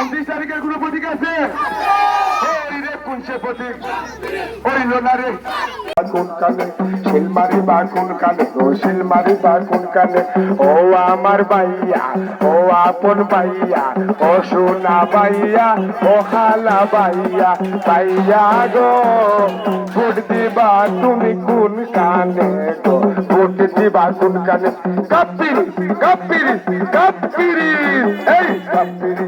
উনত্রিশ তারিখের কোনো প্রতীক আছে? ও আমার ভাইয়া, ও আপন ভাইয়া, ও সোনা ভাইয়া, ও খালা ভাইয়া ভাইয়া গো, ভোট দিবা তুমি কোন কানে গো? ভোট দিবা কোন কানে? কাপ্পিরি কাপ্পিরি কাপ্পিরি এই কাপ্পিরি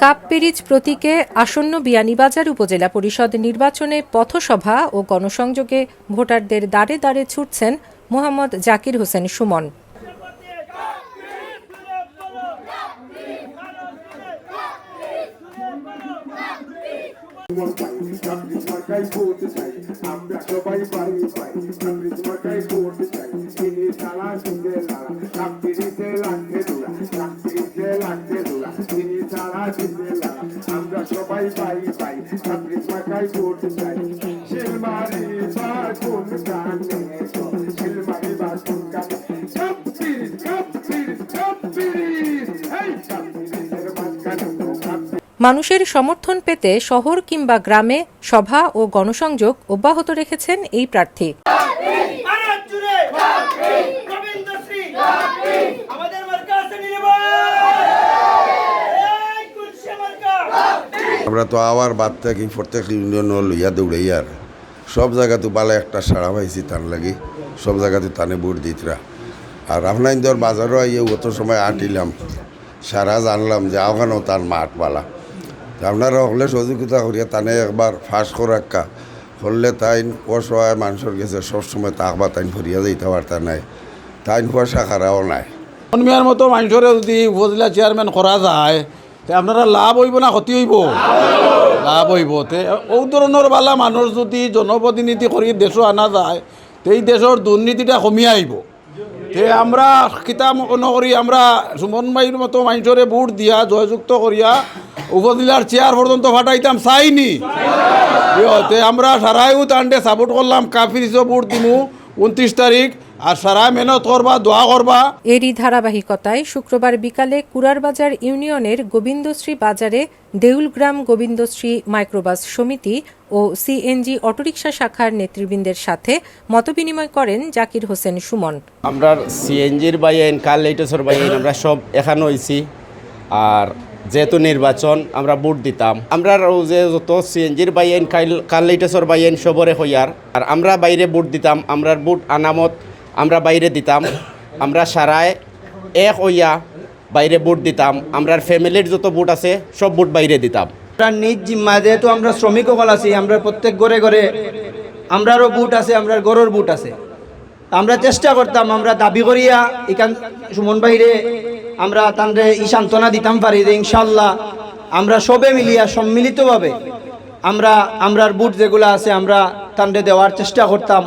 কাপপিরিচ প্রতীকে আসন্ন বিয়ানীবাজার উপজেলা পরিষদ নির্বাচনে পথসভা ও গণসংযোগে ভোটারদের দাঁড়ে দাঁড়ে ছুটছেন মোহাম্মদ জাকির হোসেন সুমন। আমরা কামড়িজ মার্কাই ভোট চাই শিলমারি বার কোন কানে গো শিলমারি বার কোন কানে কামড়িজ কামড়িজ কামড়িজ এই কামড়িজের মাঝখানে গো কামড়িজ মানুষের সমর্থন পেতে শহর কিংবা গ্রামে সভা ও গণসংযোগ অব্যাহত রেখেছেন এই প্রার্থী। ভারত জুড়ে গোবিন্দ শ্রী আমাদের আমরা তো আবার বাদ থাকি, প্রত্যেক ইউনিয়ন লইয়া দৌড়াই আর। সব জায়গাতে বালে একটা সাড়া পাইছি তার লাগি, সব জায়গাতে তানে ভোট দিতরা। আর আপনার ইন্দোর বাজারও আইয়ে অত সময় আটিলাম, সারা জানলাম যে আওখানেও তার মাঠ পালা আপনারা হলে সহযোগিতা করিয়া তানে একবার ফাঁস করাক্কা হলে তাইন অসহায় মানুষের গেছে সবসময় তাকবা তাইন ফরিয়া যাইতে পারতা নাই, তাইন পয়সা খারাও নাই। মতো মানুষের যদি উপজেলা চেয়ারম্যান করা যায় তে আপনারা লাভ হইব না ক্ষতি হইব? লাভ হইব। তে ও ধরনের বালা মানুষ যদি জনপ্রতিনিধি করি দেশও আনা যায় তে এই দেশের দুর্নীতিটা কমিয়ে আইব তে আমরা কিতাব নকরি আমরা সুমন ভাইয়ের মতো মানুষরে ভোট দিয়া জয়যুক্ত করিয়া উপজেলার চেয়ার পর্যন্ত ফাটাইতাম। চাইনি তে আমরা সারাইও তান্ডে সাপোর্ট করলাম কাফিরিসও ভোট দিমু। উনত্রিশ তারিখ আর সারা মেহনত করবা দোয়া করবা। এরই ধারাবাহিকতায় শুক্রবার বিকালে কুরারবাজার ইউনিয়নের গোবিন্দশ্রী বাজারে দেউলগ্রাম গোবিন্দশ্রী মাইক্রোবাস সমিতি ও সিএনজি অটোরিকশা শাখার নেতৃবৃন্দের সাথে মতবিনিময় করেন জাকির হোসেন সুমন। আমরা সিএনজির বাইন কার লেটেসর বাইন আমরা সব এখানে হয়েছি আর যেহেতু নির্বাচন আমরা ভোট দিতাম। আমরা যে যত সিএনজির বাইন কাল লেটেসর বাইন সবরে হইয়ার। আর আমরা বাইরে ভোট দিতাম আমরার ভোট আনামত আমরা বাইরে দিতাম, আমরা সারায় এক হইয়া বাইরে ভোট দিতাম আমরার ফ্যামিলির যত ভোট আছে, সব ভোট বাইরে দিতাম। আমরা নিজ জিম্মা যেহেতু আমরা শ্রমিক সকল আছি, আমরা প্রত্যেক ঘরে ঘরে আমরারও বুট আছে, আমরার গরুর বুট আছে। আমরা চেষ্টা করতাম, আমরা দাবি করিয়া এখান সুমন বাইরে আমরা তানরে ই সান্ত্বনা দিতাম পারি যে ইনশাল্লাহ আমরা সবে মিলিয়া, সম্মিলিতভাবে আমরা আমরার বুট যেগুলো আছে, আমরা তানরে দেওয়ার চেষ্টা করতাম।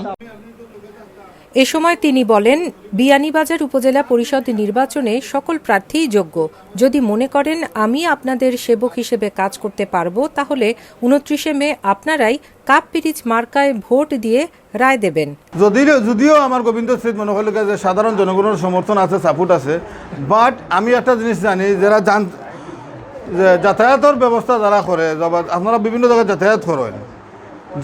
এ সময় তিনি বলেন, বিয়ানীবাজার উপজেলা পরিষদ নির্বাচনে সকল প্রার্থীই যোগ্য। যদি মনে করেন, আমি আপনাদের সেবক হিসেবে কাজ করতে পারব, তাহলে উনত্রিশে মে আপনারাই কাপ পিরিচ মার্কায় ভোট দিয়ে রায় দেবেন। যদিও যদিও আমার গোবিন্দ স্মৃত মনে হল যে সাধারণ জনগণের সমর্থন আছে, সাপোর্ট আছে, বাট আমি একটা জিনিস জানি, যারা জান যাতায়াতের ব্যবস্থা যারা করে আপনারা বিভিন্ন জায়গায় যাতায়াত করেন,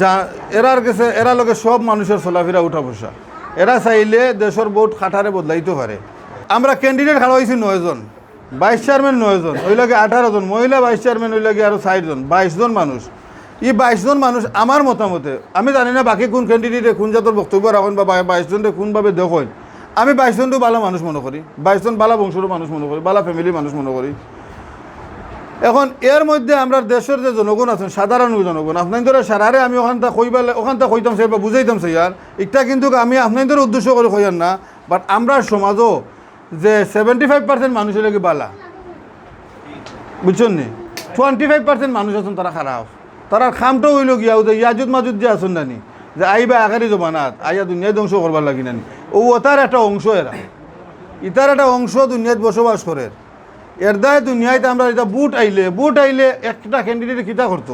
যা, এরার গেছে এরা লোকে সব মানুষের চলাফেরা উঠা বসা। এরা চাইলে দেশের বোট খাটারে বদলাইতে পারে। আমরা ক্যান্ডিডেট খাড়া হয়েছি নয়জন ভাইস চেয়ারম্যান নয়জন ওই লাগে আঠারো জন মহিলা ভাইস চেয়ারম্যান ওই লাগে আরও ষাটজন বাইশ জন মানুষ। এই বাইশ জন মানুষ আমার মতামতে, আমি জানি না বাকি কোন ক্যান্ডিডেটে কোন জাতের বক্তব্য রাখেন বা বাইশ জনকে কোনভাবে দেখেন। আমি বাইশ জনটো ভালো মানুষ মনে করি বাইশ জন বালা বংশেরও মানুষ মনে করি, বালা ফ্যামিলির মানুষ মনে করি। এখন এর মধ্যে আমরা দেশের যে জনগণ আছেন, সাধারণ জনগণ, আপনাদের সারারে আমি ওখানটা থেকে কইবা ওখান থেকে কইতাম সে বা বুঝাইতাম সে আর এটা কিন্তু আমি আপনাদের উদ্দেশ্য করে কইয়ার না বাট আমরা সমাজও যে সেভেন্টি ফাইভ পার্সেন্ট মানুষের লাগে বালা? বুঝছেন নি? টোয়েন্টি ফাইভ পার্সেন্ট মানুষ আছেন, তারা খারাপ তারা খামটা হইল গিয়া যে ইয়াজুদ মাজুদ যে আছেন নানি, যে আইবা আগারি জমানাত, আইয়া দুনিয়ায় ধ্বংস করবার লাগি নানি। ও তার একটা অংশ এরা। ইতার একটা অংশ দুনিয়াত বসবাস করে। এর দায় দুনিয়ায় আমরা এটা বুট আইলে বুট আইলে একটা ক্যান্ডিডেট কিতা করতো।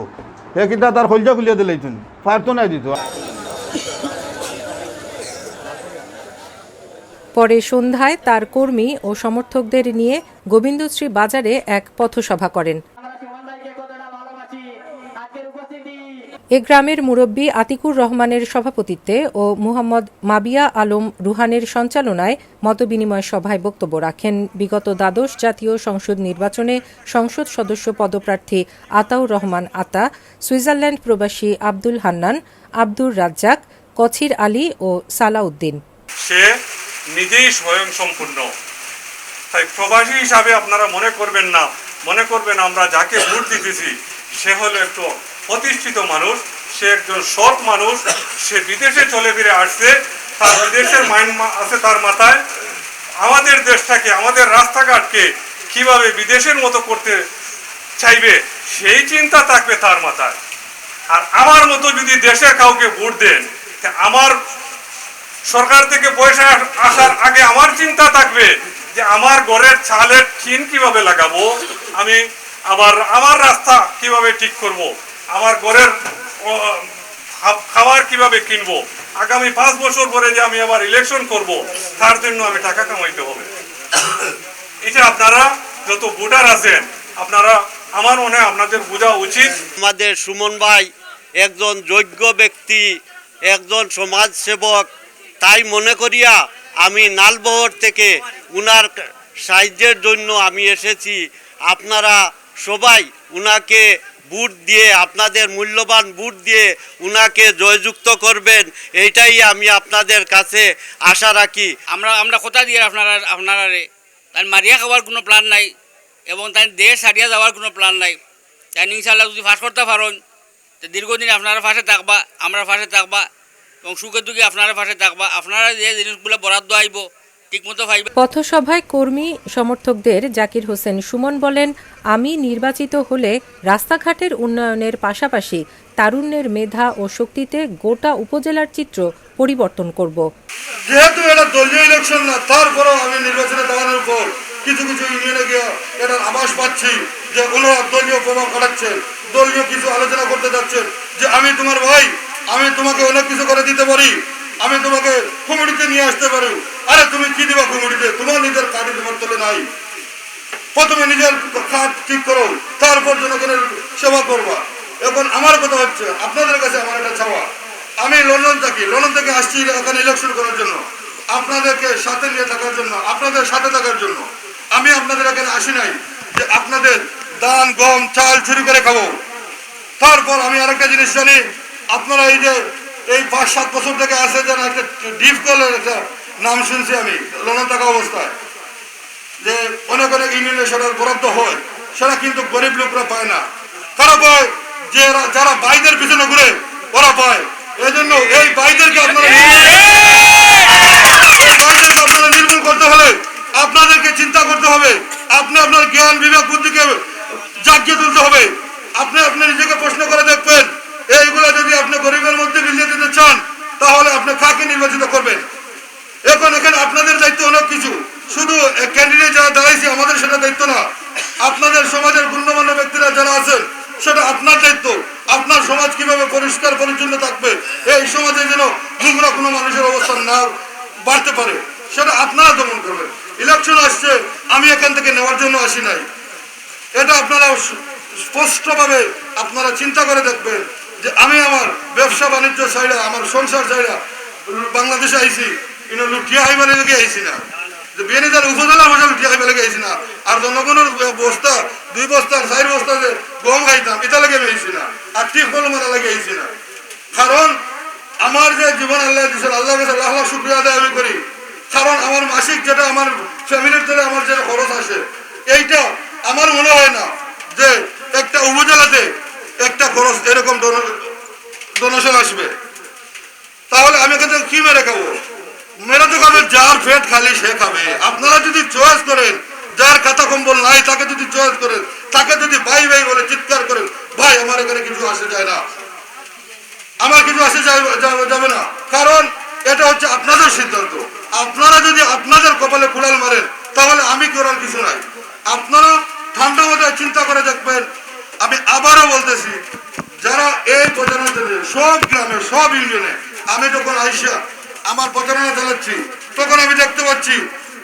এ কিতা তার হলজা খুলিয়া দিলাইতুন পারতো নাই দিত। পরে সন্ধ্যায় তার কর্মী ও সমর্থকদের নিয়ে গোবিন্দশ্রী বাজারে এক পথসভা করেন। এ গ্রামের মুরব্বী আতিকুর রহমানের সভাপতিত্বে ও মুহাম্মদ মাবিয়া আলম রুহানের সঞ্চালনায় মতবিনিময় সভায় বক্তব্য রাখেন। বিগত দ্বাদশ জাতীয় সংসদ নির্বাচনে সংসদ সদস্য পদপ্রার্থী আতাউর রহমান আতা, সুইজারল্যান্ড প্রবাসী আব্দুল হান্নান, আব্দুর রাজ্জাক, কছির আলী ও সালাউদ্দিন। সে নিজেই স্বয়ং সম্পূর্ণ তাই প্রবাসী হিসাবে আপনারা মনে করবেন না, মনে করবেন আমরা যাকে ভোট দিতেছি, সে হলো একটু প্রতিষ্ঠিত মানুষ, সে একজন সৎ মানুষ, সে বিদেশে চলে ফিরে আসছে, তার বিদেশের মাইন্ড আছে তার মাথায় আমাদের দেশটাকে, আমাদের রাস্তাঘাটকে কীভাবে বিদেশের মতো করতে চাইবে, সেই চিন্তা থাকবে তার মাথায় আর আমার মতো যদি দেশের কাউকে ভোট দেন আমার সরকার থেকে পয়সা আসার আগে আমার চিন্তা থাকবে যে আমার ঘরের ছালের টিন কীভাবে লাগাবো, আমি আবার আমার রাস্তা কীভাবে ঠিক করব। আমার ঘরের খাবার কীভাবে কিনবো? আগামী পাঁচ বছর পরে যে আমি আবার ইলেকশন করব, তার জন্য আমি টাকা কামাইতে হবে। এটা আপনারা যত ভোটার আছেন, আপনারা আমার মনে হয় আপনাদের বোঝা উচিত। আমাদের সুমন ভাই একজন যোগ্য ব্যক্তি, একজন সমাজসেবক, তাই মনে করিয়া আমি নালবহর থেকে উনার সাহায্যের জন্য আমি এসেছি। আপনারা সবাই উনাকে বুট দিয়ে, আপনাদের মূল্যবান বুট দিয়ে উনাকে জয়যুক্ত করবেন, এইটাই আমি আপনাদের কাছে আশা রাখি। আমরা আমরা কথা দিয়ে আপনারা আপনারা তাই মারিয়া খাওয়ার কোনো প্ল্যান নাই, এবং তাই দেশ হারিয়ে যাওয়ার কোনো প্ল্যান নাই। তাই ইনশাল্লাহ যদি ফাঁস করতে পারেন, তো দীর্ঘদিন আপনারা ফাঁসে থাকবা, আমরা ফাঁসে থাকবা, এবং সুখে দুঃখে আপনারা ফাঁসে থাকবা, আপনারা যে জিনিসগুলো বরাদ্দ আইব পথসভায় কর্মী সমর্থকদের জাকির হোসেন সুমন বলেন আমি নির্বাচিত হলে রাস্তাঘাটের উন্নয়নের পাশাপাশি তারুণ্যের মেধা ও শক্তিতে গোটা উপজেলার চিত্র পরিবর্তন করব। যেহেতু এটা দলীয় ইলেকশন না তারপরেও আমি নির্বাচনে দাঁড়ানোর পর কিছু কিছু ইউনিয়নে গিয়ে এটার আভাস পাচ্ছি যে ওনারা দলীয় প্রভাব খাটাচ্ছেন দলীয় কিছু আলোচনা করতে যাচ্ছেন যে আমি তোমার ভাই আমি তোমাকে অনেক কিছু করে দিতে পারি। আমি তোমাকে কমিটিতে নিয়ে আসতে পারি। আরে তুমি কি দিবা কমিটিতে তোমার নিজের কার্ডে তোমার তোলে নাই। প্রথমে নিজের কাজ ঠিক করো, তারপর জনগণের সেবা করবা। এখন আমার কথা হচ্ছে, আপনাদের কাছে আমার একটা চাওয়া। আমি লন্ডন থাকি, লন্ডন থেকে আসছি এখানে ইলেকশন করার জন্য। আপনাদেরকে সাথে নিয়ে থাকার জন্য, আপনাদের সাথে থাকার জন্য। আমি আপনাদের এখানে আসি নাই যে আপনাদের ধান গম, চাল চুরি করে খাব। তারপর আমি আরেকটা জিনিস জানি, আপনারা এই যে এই পাঁচ সাত বছর থেকে আসে যেন একটা ডিপ কলের একটা নাম শুনছি আমি লোনা থাকা অবস্থায়। যে অনেক অনেক ইউনিয়নে সেটার বরাদ্দ হয় সেটা কিন্তু গরিব লোকরা পায় না। কারা পায় যে যারা বাইদের পিছনে ঘুরে ওরা পায়। এই জন্য এই বাইদেরকে আপনারা এই বাইদেরকে আপনারা নির্মূল করতে হলে আপনাদেরকে চিন্তা করতে হবে। আপনি আপনার জ্ঞান বিবেক বুদ্ধিকে জাগিয়ে তুলতে হবে। আপনি আপনি নিজেকে প্রশ্ন করে দেখবেন এইগুলো যদি আপনি গরিবের মধ্যে মিলিয়ে দিতে চান তাহলে আপনি কাকে নির্বাচিত করবেন। এখন এখানে আপনাদের দায়িত্ব অনেক কিছু। শুধু ক্যান্ডিডেট যারা দাঁড়াইছে, আমাদের সেটা দায়িত্ব না। আপনাদের সমাজের গণ্যমান্য ব্যক্তিরা যারা আছেন, সেটা আপনার দায়িত্ব। আপনার সমাজ কীভাবে পরিষ্কার পরিচ্ছন্ন থাকবে, এই সমাজে যেন নোংরা কোনো মানুষের অবস্থান না বাড়তে পারে, সেটা আপনারা দমন করবেন। ইলেকশন আসছে, আমি এখান থেকে নেওয়ার জন্য আসি নাই। এটা আপনারা স্পষ্টভাবে আপনারা চিন্তা করে দেখবেন যে আমি আমার ব্যবসা বাণিজ্য চাইরা আমার সংসার চাইরা বাংলাদেশে আইছি কিন্তু লুটিয়া হাইবার লেগে আইছি না। যে বেনিদার উপজেলা ভাষা লুটিয়া হাইবার লেগে আইছি না। আর জনগণের বস্তা দুই বস্তা চার বস্তা গম খাইতাম, এটা লেগে আইছি না। আর ঠিক ফল মারা লেগে আইছি না। কারণ আমার যে জীবন আল্লাহ দিয়েছেন আল্লাহ কাছে লাখ লাখ শুক্রিয়া আদায় আমি করি। কারণ আমার মাসিক যেটা, আমার ফ্যামিলির থেকে আমার যে খরচ আসে এইটা আমার মনে হয় না যে একটা উপজেলাতে একটা খরচ এরকম ডোনেশন আসবে। তাহলে আমি থেকে কি মেরে খাব? মেরে তো খাবে, যার পেট খালি সে খাবে। আপনারা যদি চয়েস করেন, যার খাতা কম্বল নাই, তাকে যদি চয়েস করেন, তাকে যদি ভাই ভাই বলে চিৎকার করেন, ভাই, আমার এখানে কিছু আসে যায় না। আমার কিছু আসে যাবে না। কারণ এটা হচ্ছে আপনাদের সিদ্ধান্ত। আপনারা যদি আপনাদের কপালে কুড়াল মারেন, তাহলে আমি করার কিছু নাই। আপনারা ঠান্ডা মাথায় চিন্তা করে দেখবেন। আমি আবারও বলতেছি, যারা এই প্রচারণা সব গ্রামে সব ইউনিয়নে আমি যখন আইসা আমার প্রচারণা চালাচ্ছি, তখন আমি দেখতে পাচ্ছি,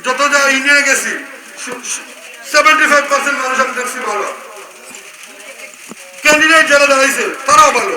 যত যা ইন্ডিয়ায় গেছি সেভেন্টি ফাইভ পার্সেন্ট মানুষ আমি দেখছি ভালো। ক্যান্ডিডেট যারা দাঁড়াইছে, তারাও ভালো।